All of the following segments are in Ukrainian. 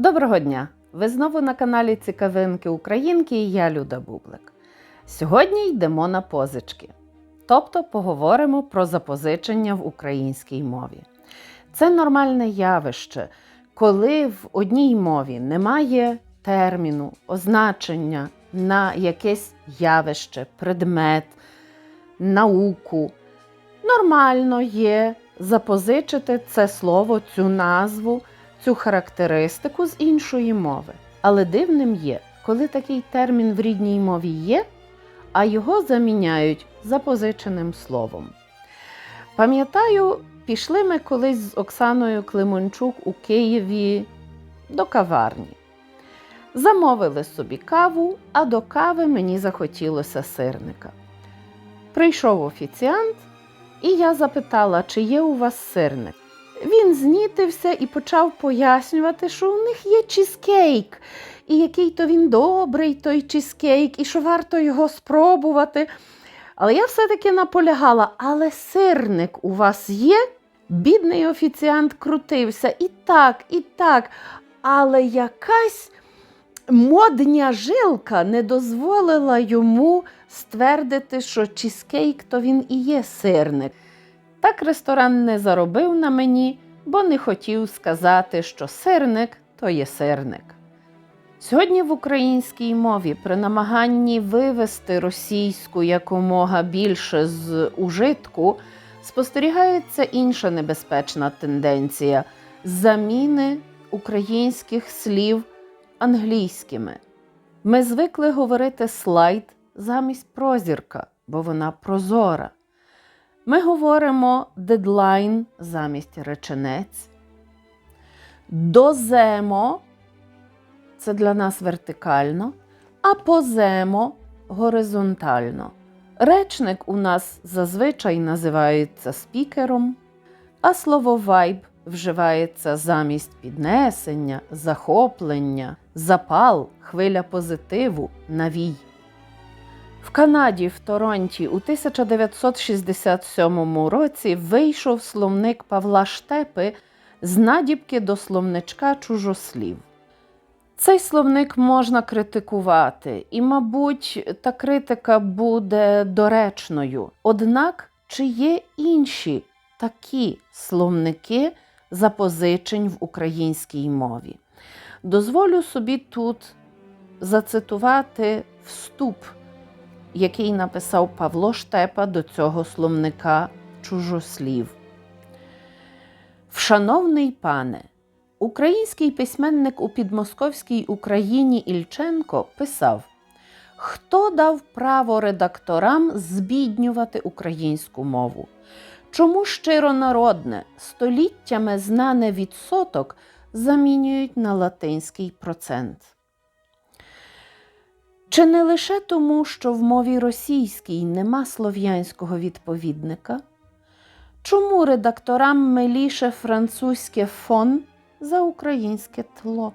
Доброго дня! Ви знову на каналі Цікавинки Українки і я Люда Бублик. Сьогодні йдемо на позички, тобто поговоримо про запозичення в українській мові. Це нормальне явище, коли в одній мові немає терміну, означення на якесь явище, предмет, науку. Нормально є запозичити це слово, цю назву цю характеристику з іншої мови. Але дивним є, коли такий термін в рідній мові є, а його заміняють запозиченим словом. Пам'ятаю, пішли ми колись з Оксаною Климончук у Києві до каварні. Замовили собі каву, а до кави мені захотілося сирника. Прийшов офіціант, і я запитала, чи є у вас сирник. Він знітився і почав пояснювати, що у них є чізкейк, і який то він добрий, той чізкейк, і що варто його спробувати. Але я все-таки наполягала, але сирник у вас є? Бідний офіціант крутився і так, і так. Але якась модня жилка не дозволила йому ствердити, що чізкейк то він і є сирник. Так ресторан не заробив на мені, бо не хотів сказати, що сирник то є сирник. Сьогодні в українській мові при намаганні вивести російську якомога більше з ужитку спостерігається інша небезпечна тенденція заміни українських слів англійськими. Ми звикли говорити слайд замість прозірка, бо вона прозора. Ми говоримо дедлайн замість реченець. Доземо це для нас вертикально, а поземо горизонтально. Речник у нас зазвичай називається спікером, а слово вайб вживається замість піднесення, захоплення, запал, хвиля позитиву, навій. В Канаді, в Торонті, у 1967 році вийшов словник Павла Штепи з надібки до словничка чужослів. Цей словник можна критикувати, і, мабуть, та критика буде доречною. Однак, чи є інші такі словники запозичень в українській мові? Дозволю собі тут зацитувати вступ який написав Павло Штепа до цього словника чужослів. Вшановний пане, український письменник у підмосковській Україні Ільченко писав: Хто дав право редакторам збіднювати українську мову? Чому щиронародне, століттями знане відсоток замінюють на латинський процент? Чи не лише тому, що в мові російській нема слов'янського відповідника? Чому редакторам миліше французьке фон за українське тло?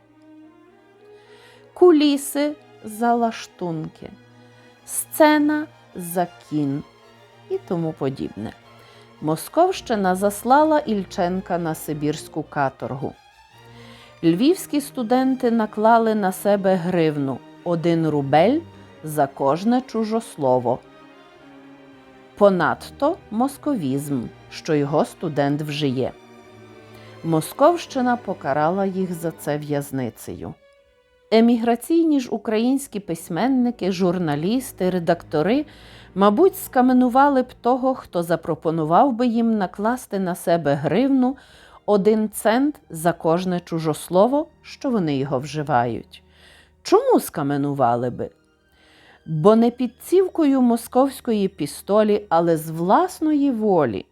Куліси за лаштунки, сцена за кін і тому подібне. Московщина заслала Ільченка на Сибірську каторгу. Львівські студенти наклали на себе гривну один рубель за кожне чужослово. Понадто московізм, що його студент вжиє. Московщина покарала їх за це в'язницею. Еміграційні ж українські письменники, журналісти, редактори, мабуть, скаменували б того, хто запропонував би їм накласти на себе гривну один цент за кожне чужослово, що вони його вживають. Чому скаменували би? Бо не під цівкою московської пістолі, але з власної волі.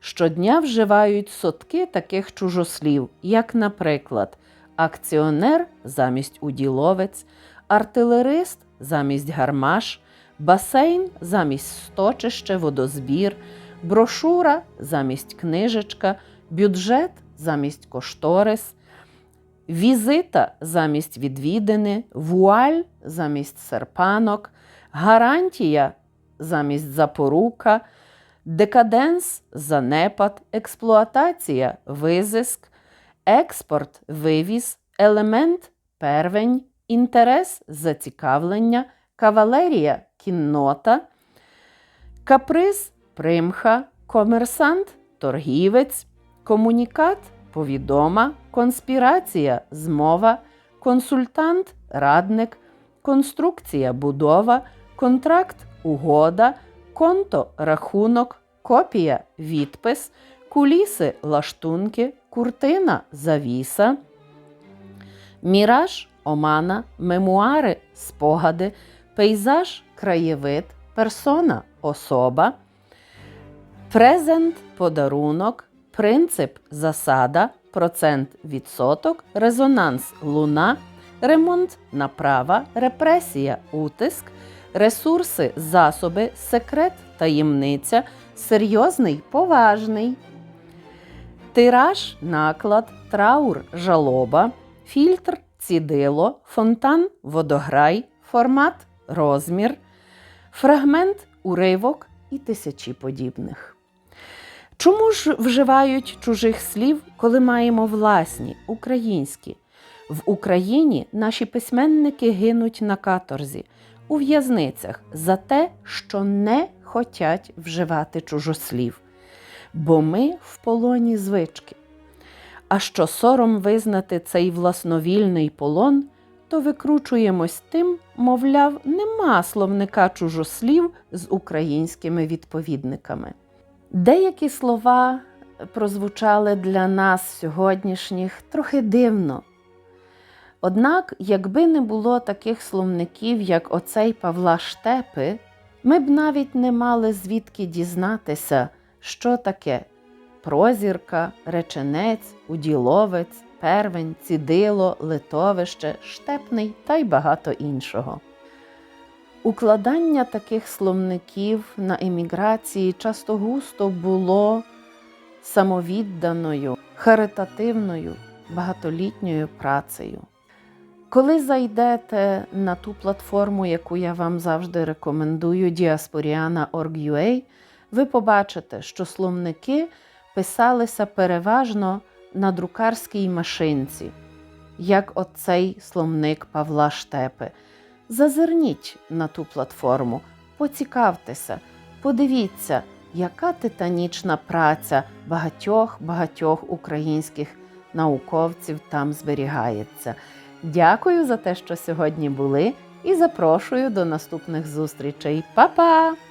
Щодня вживають сотки таких чужослів, як, наприклад, акціонер замість уділовець, артилерист замість гармаш, басейн замість сточище, водозбір, брошура замість книжечка, бюджет замість кошторис, візита замість відвідини, вуаль замість серпанок, гарантія замість запорука, декаденс занепад, експлуатація визиск, експорт вивіз, елемент первень, інтерес зацікавлення, кавалерія кіннота, каприз примха, комерсант торгівець, комунікат повідома, конспірація змова, консультант радник, конструкція будова, контракт угода, конто рахунок, копія відпис, куліси лаштунки, куртина завіса, міраж омана, мемуари спогади, пейзаж краєвид, персона особа, презент подарунок, принцип засада, процент відсоток, резонанс луна, ремонт направа, репресія утиск, ресурси засоби, секрет таємниця, серйозний поважний. Тираж, наклад, траур, жалоба, фільтр, цідило, фонтан, водограй, формат, розмір, фрагмент, уривок і тисячі подібних. Чому ж вживають чужих слів, коли маємо власні, українські? В Україні наші письменники гинуть на каторзі, у в'язницях за те, що не хотять вживати чужослів бо ми в полоні звички. А що сором визнати цей власновільний полон, то викручуємось тим, мовляв, нема словника чужослів з українськими відповідниками. Деякі слова прозвучали для нас сьогоднішніх трохи дивно. Однак, якби не було таких словників, як оцей Павла Штепи, ми б навіть не мали звідки дізнатися, що таке прозірка, реченець, уділовець, первень, цідило, литовище, штепний та й багато іншого. Укладання таких словників на еміграції часто густо було самовідданою, харитативною, багатолітньою працею. Коли зайдете на ту платформу, яку я вам завжди рекомендую, diasporiana.org.ua, ви побачите, що словники писалися переважно на друкарській машинці, як оцей словник Павла Штепи. Зазирніть на ту платформу, поцікавтеся, подивіться, яка титанічна праця багатьох-багатьох українських науковців там зберігається. Дякую за те, що сьогодні були, і запрошую до наступних зустрічей. Па-па!